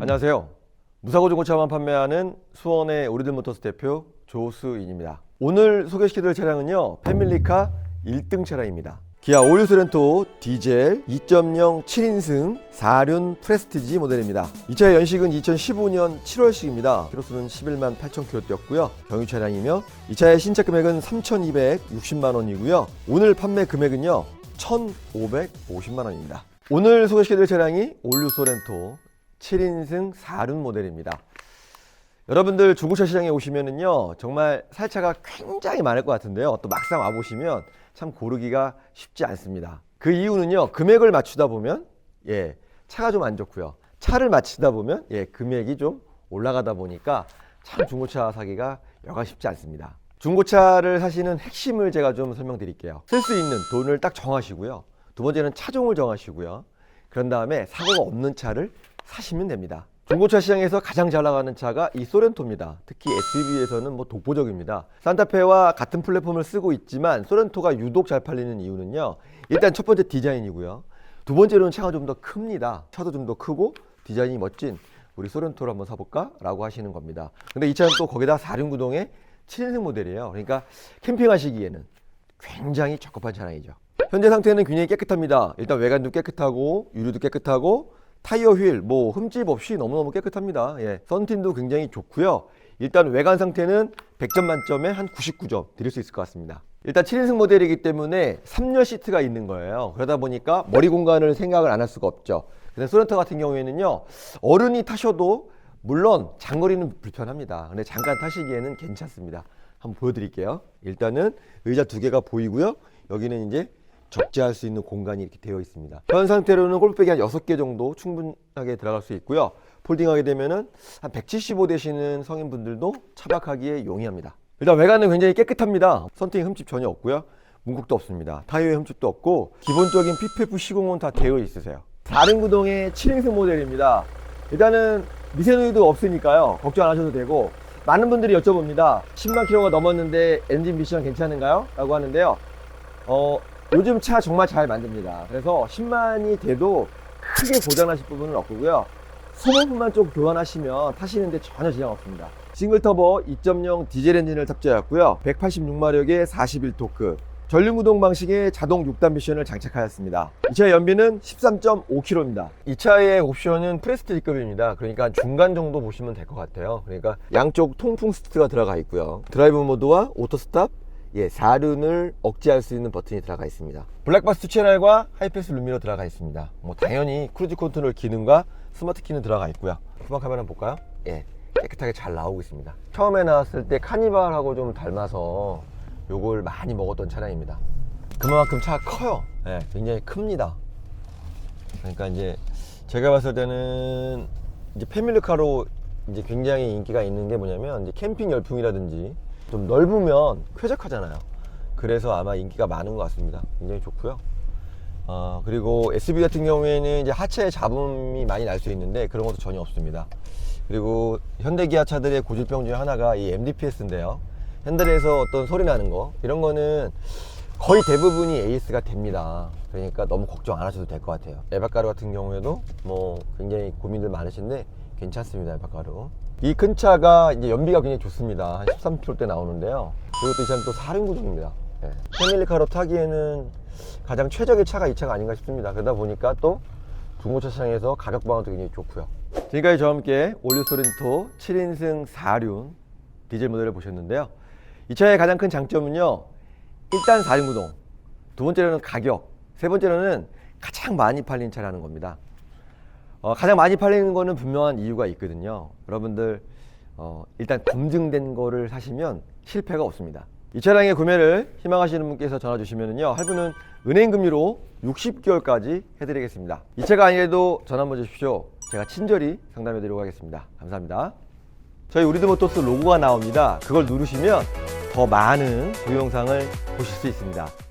안녕하세요. 무사고 중고차만 판매하는 수원의 오리들 모터스 대표 조수인입니다. 오늘 소개시켜드릴 차량은요. 패밀리카 1등 차량입니다. 기아 올류 소렌토 디젤 2.0 7인승 4륜 프레스티지 모델입니다. 이 차의 연식은 2015년 7월식입니다. 키로수는 11만 8천 킬로 뛰었고요. 경유 차량이며 이 차의 신차 금액은 3,260만 원이고요. 오늘 판매 금액은요. 1,550만 원입니다. 오늘 소개시켜드릴 차량이 올류 소렌토 7인승 4륜 모델입니다. 여러분들 중고차 시장에 오시면은요 정말 살 차가 굉장히 많을 것 같은데요. 또 막상 와 보시면 참 고르기가 쉽지 않습니다. 그 이유는요 금액을 맞추다 보면 예 차가 좀 안 좋고요. 차를 맞추다 보면 예 금액이 좀 올라가다 보니까 참 중고차 사기가 여간 쉽지 않습니다. 중고차를 사시는 핵심을 제가 좀 설명드릴게요. 쓸 수 있는 돈을 딱 정하시고요. 두 번째는 차종을 정하시고요. 그런 다음에 사고가 없는 차를 사시면 됩니다. 중고차 시장에서 가장 잘 나가는 차가 이 소렌토입니다. 특히 SUV에서는 뭐 독보적입니다. 산타페와 같은 플랫폼을 쓰고 있지만 소렌토가 유독 잘 팔리는 이유는요. 일단 첫 번째 디자인이고요. 두 번째로는 차가 좀 더 큽니다. 차도 좀 더 크고 디자인이 멋진 우리 소렌토를 한번 사볼까? 라고 하시는 겁니다. 근데 이 차는 또 거기다 4륜 구동의 7인승 모델이에요. 그러니까 캠핑하시기에는 굉장히 적합한 차량이죠. 현재 상태는 굉장히 깨끗합니다. 일단 외관도 깨끗하고 유리도 깨끗하고 타이어 휠 뭐 흠집 없이 너무너무 깨끗합니다. 예. 썬틴도 굉장히 좋고요. 일단 외관 상태는 100점 만점에 한 99점 드릴 수 있을 것 같습니다. 일단 7인승 모델이기 때문에 3열 시트가 있는 거예요. 그러다 보니까 머리 공간을 생각을 안 할 수가 없죠. 근데 소렌토 같은 경우에는요. 어른이 타셔도 물론 장거리는 불편합니다. 근데 잠깐 타시기에는 괜찮습니다. 한번 보여드릴게요. 일단은 의자 두 개가 보이고요. 여기는 이제 적재할 수 있는 공간이 이렇게 되어 있습니다. 현 상태로는 골프백이 한 6개 정도 충분하게 들어갈 수 있고요. 폴딩하게 되면은 한 175 되시는 성인분들도 차박하기에 용이합니다. 일단 외관은 굉장히 깨끗합니다. 선팅 흠집 전혀 없고요. 문콕도 없습니다. 타이어에 흠집도 없고 기본적인 PPF 시공은 다 되어 있으세요. 다른 구동의 7인승 모델입니다. 일단은 미세노이도 없으니까요. 걱정 안 하셔도 되고 많은 분들이 여쭤봅니다. 10만 킬로가 넘었는데 엔진 미션 괜찮은가요? 라고 하는데요. 어, 요즘 차 정말 잘 만듭니다. 그래서 10만이 돼도 크게 고장나실 부분은 없고요. 소모품만 좀 교환하시면 타시는데 전혀 지장 없습니다. 싱글 터보 2.0 디젤 엔진을 탑재했고요. 186마력의 41토크. 전륜구동 방식의 자동 6단 미션을 장착하였습니다. 이 차의 연비는 13.5km입니다. 이 차의 옵션은 프레스티지급입니다. 그러니까 중간 정도 보시면 될 것 같아요. 그러니까 양쪽 통풍 스트가 들어가 있고요. 드라이브 모드와 오토 스탑, 예, 4륜을 억제할 수 있는 버튼이 들어가 있습니다. 블랙박스 투 채널과 하이패스 루미로 들어가 있습니다. 뭐 당연히 크루즈 컨트롤 기능과 스마트 키는 들어가 있고요. 후방 카메라 볼까요? 예, 깨끗하게 잘 나오고 있습니다. 처음에 나왔을 때 카니발하고 좀 닮아서 요걸 많이 먹었던 차량입니다. 그만큼 차가 커요. 예, 굉장히 큽니다. 그러니까 이제 제가 봤을 때는 이제 패밀리카로 이제 굉장히 인기가 있는 게 뭐냐면 이제 캠핑 열풍이라든지 좀 넓으면 쾌적하잖아요. 그래서 아마 인기가 많은 것 같습니다. 굉장히 좋고요. 어, 그리고 SUV 같은 경우에는 이제 하체 잡음이 많이 날 수 있는데 그런 것도 전혀 없습니다. 그리고 현대 기아 차들의 고질병 중에 하나가 이 MDPS인데요. 핸들에서 어떤 소리 나는 거 이런 거는 거의 대부분이 AS가 됩니다. 그러니까 너무 걱정 안 하셔도 될 것 같아요. 에바가루 같은 경우에도 뭐 굉장히 고민들 많으신데 괜찮습니다. 에바가루. 이큰 차가 이제 연비가 굉장히 좋습니다. 한 13km대 나오는데요. 그리고 또 이 차는 또 사륜 구동입니다. 예. 패밀리카로 타기에는 가장 최적의 차가 이 차가 아닌가 싶습니다. 그러다 보니까 또 중고차 시장에서 가격 방어도 굉장히 좋고요. 지금까지 저와 함께 올류 소렌토 7인승 4륜 디젤 모델을 보셨는데요. 이 차의 가장 큰 장점은요. 일단 4륜 구동, 두 번째로는 가격, 세 번째로는 가장 많이 팔린 차라는 겁니다. 어, 가장 많이 팔리는 거는 분명한 이유가 있거든요. 여러분들 어, 일단 검증된 거를 사시면 실패가 없습니다. 이 차량의 구매를 희망하시는 분께서 전화 주시면요 할부는 은행 금리로 60개월까지 해드리겠습니다. 이 차가 아니래도 전화 한번 주십시오. 제가 친절히 상담해 드리도록 하겠습니다. 감사합니다. 저희 우리드 모토스 로고가 나옵니다. 그걸 누르시면 더 많은 동영상을 보실 수 있습니다.